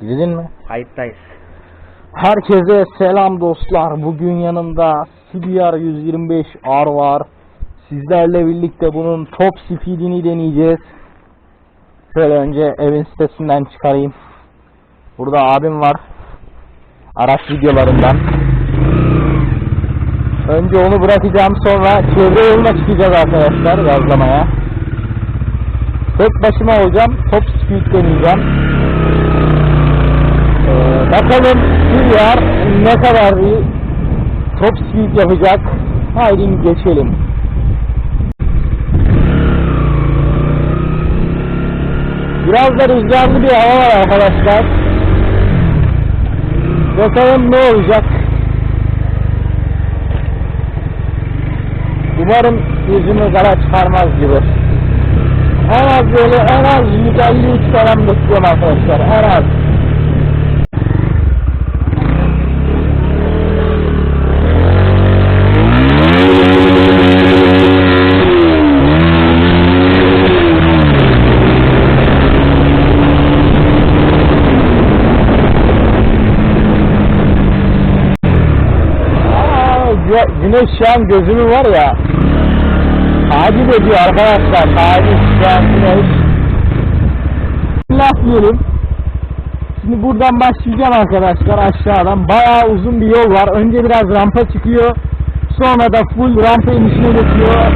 Girdin mi? Kayıttayız. Herkese selam dostlar. Bugün yanımda CBR 125 R var. Sizlerle birlikte bunun top speedini deneyeceğiz. Şöyle önce evin sitesinden çıkarayım. Burada abim var. Araç videolarından. Önce onu bırakacağım sonra çevre yoluna çıkacağız arkadaşlar gazlamaya. Tek başıma olacağım. Top speed deneyeceğim. Bakalım Süryar ne kadar bir top speed yapacak. Haydi geçelim. Biraz da rüzgarlı bir hava var arkadaşlar. Bakalım ne olacak. Umarım yüzümü kara çıkarmaz gibi. En az böyle en az 153 falan bekliyorum arkadaşlar. En az. Güneş şu an gözümü var ya takip ediyor arkadaşlar. Şu an güneş. Allah diyelim Şimdi buradan başlayacağım arkadaşlar aşağıdan. Bayağı uzun bir yol var. Önce biraz rampa çıkıyor sonra da full rampa inişine geçiyor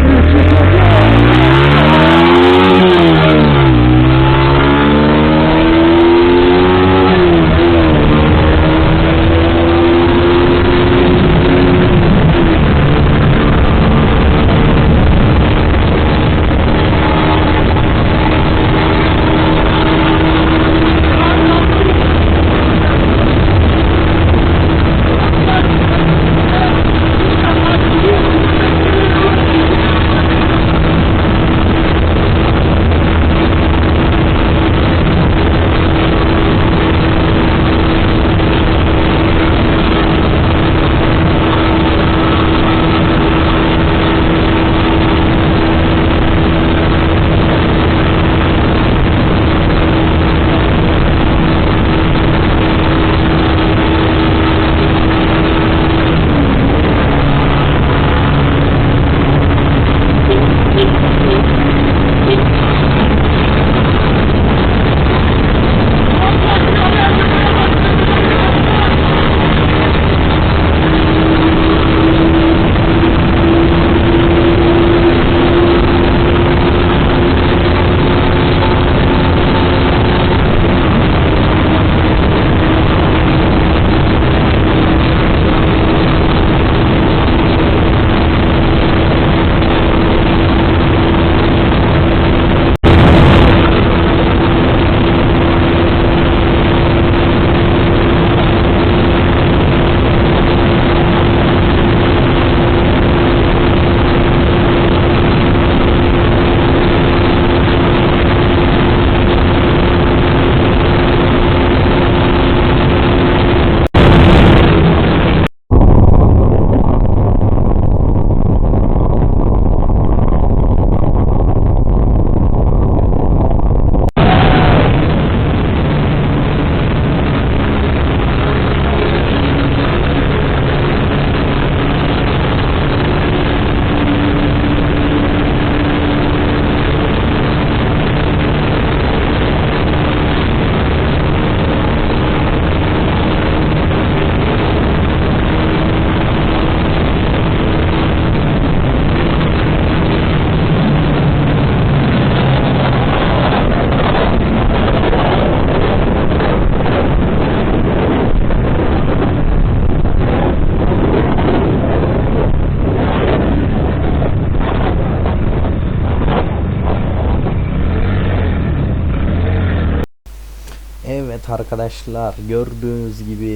arkadaşlar gördüğünüz gibi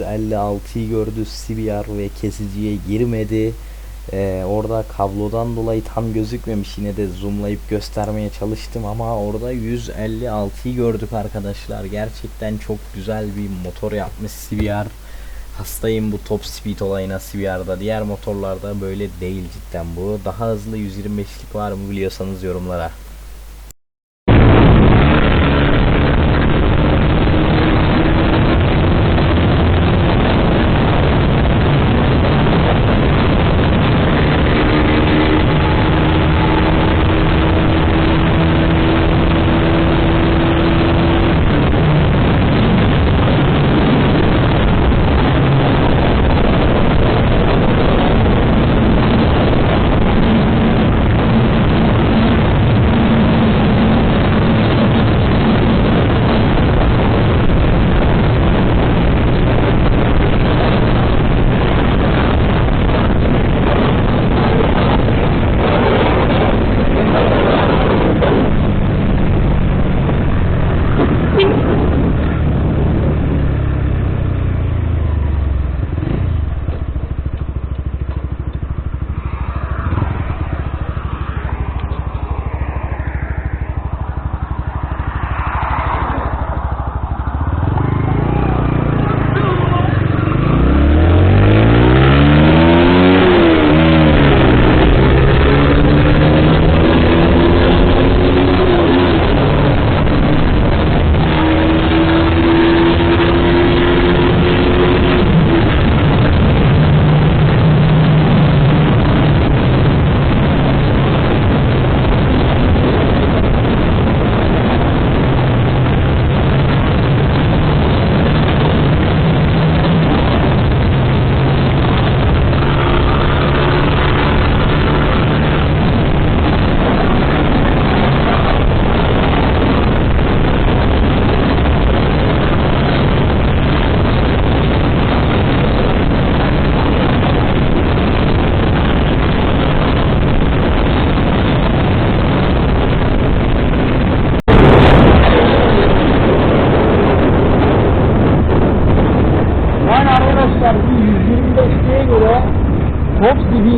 156'yı gördü CBR ve kesiciye girmedi. Ee, orada kablodan dolayı tam gözükmemiş yine de zoomlayıp göstermeye çalıştım ama orada 156'yı gördük arkadaşlar. Gerçekten çok güzel bir motor yapmış CBR. Hastayım bu top speed olayına CBR'da. Diğer motorlarda böyle değil cidden bu. Daha hızlı 125'lik var mı biliyorsanız yorumlara.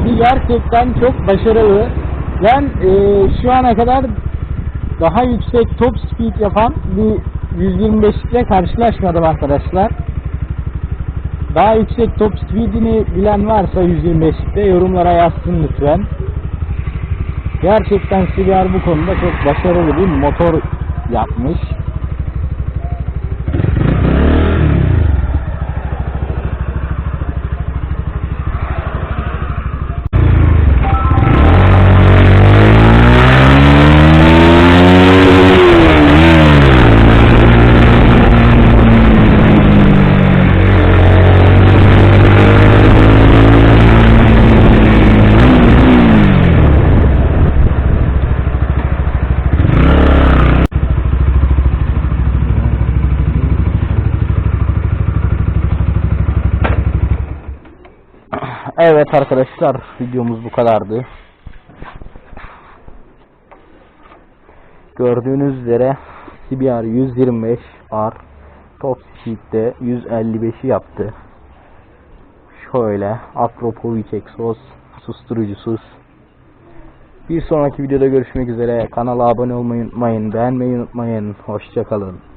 CV'di gerçekten çok başarılı. Ben eee, şu ana kadar daha yüksek top speed yapan bir 125'likle karşılaşmadım arkadaşlar. Daha yüksek top speedini bilen varsa 125'likte yorumlara yazsın lütfen. Gerçekten CBR bu konuda çok başarılı bir motor yapmış. Evet arkadaşlar videomuz bu kadardı. Gördüğünüz üzere CBR 125 R top speed'de 155'i yaptı. Şöyle Akropovic egzoz susturucusuz. Bir sonraki videoda görüşmek üzere. Kanala abone olmayı unutmayın. Beğenmeyi unutmayın. Hoşçakalın.